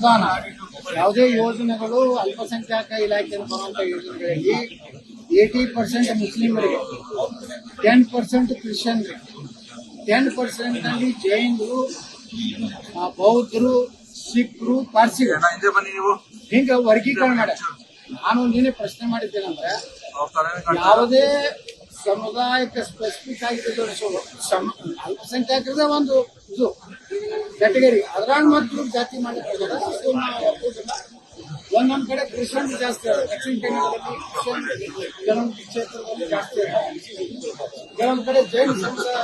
ಅನುದಾನ. ಯಾವುದೇ ಯೋಜನೆಗಳು ಅಲ್ಪಸಂಖ್ಯಾತ ಇಲಾಖೆ ಬರುವಂತ ಯೋಜನೆಗಳಲ್ಲಿ ಏಯ್ಟಿ ಪರ್ಸೆಂಟ್ ಮುಸ್ಲಿಮರಿಗೆ ಟೆನ್ ಪರ್ಸೆಂಟ್ ಕ್ರಿಶ್ಚಿಯನ್ ಟೆನ್ ಪರ್ಸೆಂಟ್ನಲ್ಲಿ ಜೈನರು ಬೌದ್ಧರು ಸಿಖ್ರು ಪಾರ್ಸಿಗಳು ಹಿಂಗ ವರ್ಗೀಕರಣ ಮಾಡ. ನಾನು ನಿನ್ನೆ ಪ್ರಶ್ನೆ ಮಾಡಿದ್ದೇನೆಂದ್ರೆ ಯಾವುದೇ ಸಮುದಾಯಕ್ಕೆ ಸ್ಪೆಸಿಫಿಕ್ ಆಗಿ ಅಲ್ಪಸಂಖ್ಯಾತರದ ಒಂದು ಇದು. ಕ್ಯಾಟಗರಿ ಅದ್ರಾಗ ಮತ್ತು ಜಾತಿ ಮಾಡಿ ಒಂದ್ ನಮ್ ಕಡೆ ಕ್ರಿಶ್ಚಿಯನ್ ಜಾಸ್ತಿ. ದಕ್ಷಿಣ ಕನ್ನಡದಲ್ಲಿ ಕೆಲವೊಂದು ಕ್ಷೇತ್ರದಲ್ಲಿ ಜಾಸ್ತಿ. ಕೆಲವೊಂದು ಕಡೆ ಜೈನ್ ಸಮುದಾಯ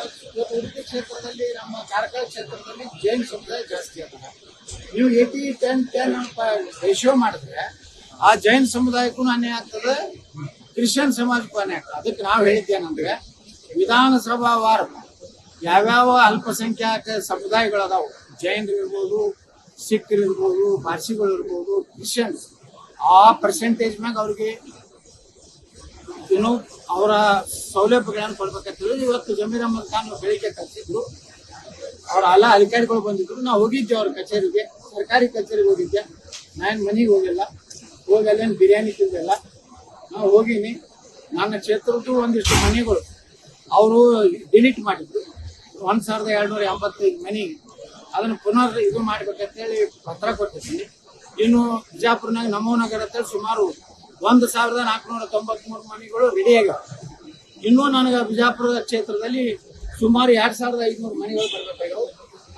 ಉಡುಪಿ ಕ್ಷೇತ್ರದಲ್ಲಿ ನಮ್ಮ ಕಾರ್ಕಳ ಕ್ಷೇತ್ರದಲ್ಲಿ ಜೈನ್ ಸಮುದಾಯ ಜಾಸ್ತಿ ಅದ ನೀವು ಏಟಿ ಟೆನ್ ಟೆನ್ ರೇಷಿಯೋ ಮಾಡಿದ್ರೆ, ಆ ಜೈನ್ ಸಮುದಾಯಕ್ಕೂ ಅನ್ಯ ಆಗ್ತದೆ ಕ್ರಿಶ್ಚಿಯನ್ ಸಮಾಜಕ್ಕೂ ಅನ್ಯಾಯ ಆಗ್ತದೆ ಅದಕ್ಕೆ ನಾವು ಹೇಳಿದ್ದೇನಂದ್ರೆ ವಿಧಾನಸಭಾ ವಾರ, ಯಾವ್ಯಾವ ಅಲ್ಪಸಂಖ್ಯಾತ ಸಮುದಾಯಗಳದಾವು ಜೈನರು ಇರ್ಬೋದು ಸಿಖ್ರು ಇರ್ಬೋದು ಪಾರ್ಸಿಗಳು ಇರ್ಬೋದು ಕ್ರಿಶ್ಚಿಯನ್ಸ್ ಆ ಪರ್ಸೆಂಟೇಜ್ ಮ್ಯಾಗ ಅವ್ರಿಗೆ ಏನು ಅವರ ಸೌಲಭ್ಯಗಳನ್ನು ಕೊಡ್ಬೇಕಂತೇಳಿ ಇವತ್ತು ಜಮೀರ್ ಅಹಮದ್ ಖಾನ್ ಬೆಳಿಗ್ಗೆ ಕರೆಸಿದ್ರು. ಅವ್ರ ಎಲ್ಲ ಅಧಿಕಾರಿಗಳು ಬಂದಿದ್ರು. ನಾವು ಹೋಗಿದ್ದೆ ಅವ್ರ ಕಚೇರಿಗೆ. ಸರ್ಕಾರಿ ಕಚೇರಿಗೆ ಹೋಗಿದ್ದೆ. ನಾನು ಮನೆಗೆ ಹೋಗಿಲ್ಲ. ಹೋಗಿ ಅಲ್ಲೇನು ಬಿರಿಯಾನಿ ತಿಂದಿಲ್ಲ. ನಾವು ಹೋಗಿನಿ. ನನ್ನ ಕ್ಷೇತ್ರದ್ದು ಒಂದಿಷ್ಟು ಮನೆಗಳು. ಅವರು ಡಿಲೀಟ್ ಮಾಡಿದ್ರು. ಒಂದು ಸಾವಿರದ ಎರಡ್ನೂರ ಎಂಬತ್ತೈದು ಮನೆಗೆ. ಅದನ್ನು ಪುನರ್ ಇದು ಮಾಡ್ಬೇಕಂತೇಳಿ ಪತ್ರ ಕೊಟ್ಟಿದ್ವಿ. ಇನ್ನು ಬಿಜಾಪುರ್ನಾಗ ನಮೋ ನಗರ ಅಂತೇಳಿ ಸುಮಾರು ಒಂದು ಸಾವಿರದ ನಾಲ್ಕುನೂರ ತೊಂಬತ್ಮೂರು ಮನೆಗಳು ರೆಡಿ ಆಗ್ಯಾವ ಇನ್ನೂ ನನಗೆ ಬಿಜಾಪುರದ ಕ್ಷೇತ್ರದಲ್ಲಿ ಸುಮಾರು ಎರಡ್ ಸಾವಿರದ ಐದುನೂರು ಮನೆಗಳು ಬರ್ಬೇಕಾಗ್ಯಾವ.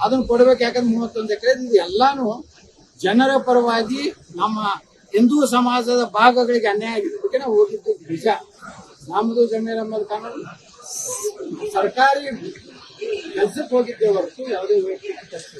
ಅದನ್ನು ಕೊಡ್ಬೇಕು ಯಾಕಂದ್ರೆ ಮೂವತ್ತೊಂದು ಎಕರೆ. ಇದು ಎಲ್ಲಾನು ಜನರ ಪರವಾಗಿ ನಮ್ಮ ಹಿಂದೂ ಸಮಾಜದ ಭಾಗಗಳಿಗೆ ಅನ್ಯಾಯ ಆಗಿದ್ದಕ್ಕೆ ನಾವು ಹೋಗಿದ್ದು ನಿಜ. ನಮ್ಮದು ಜಮೀರ್ ಅಹಮದ್ ಸರ್ಕಾರಿ ಕೆಲಸಕ್ಕೆ ಹೋಗಿದ್ದೆ ಹೊರತು ಯಾವುದೇ ಕೆಲಸ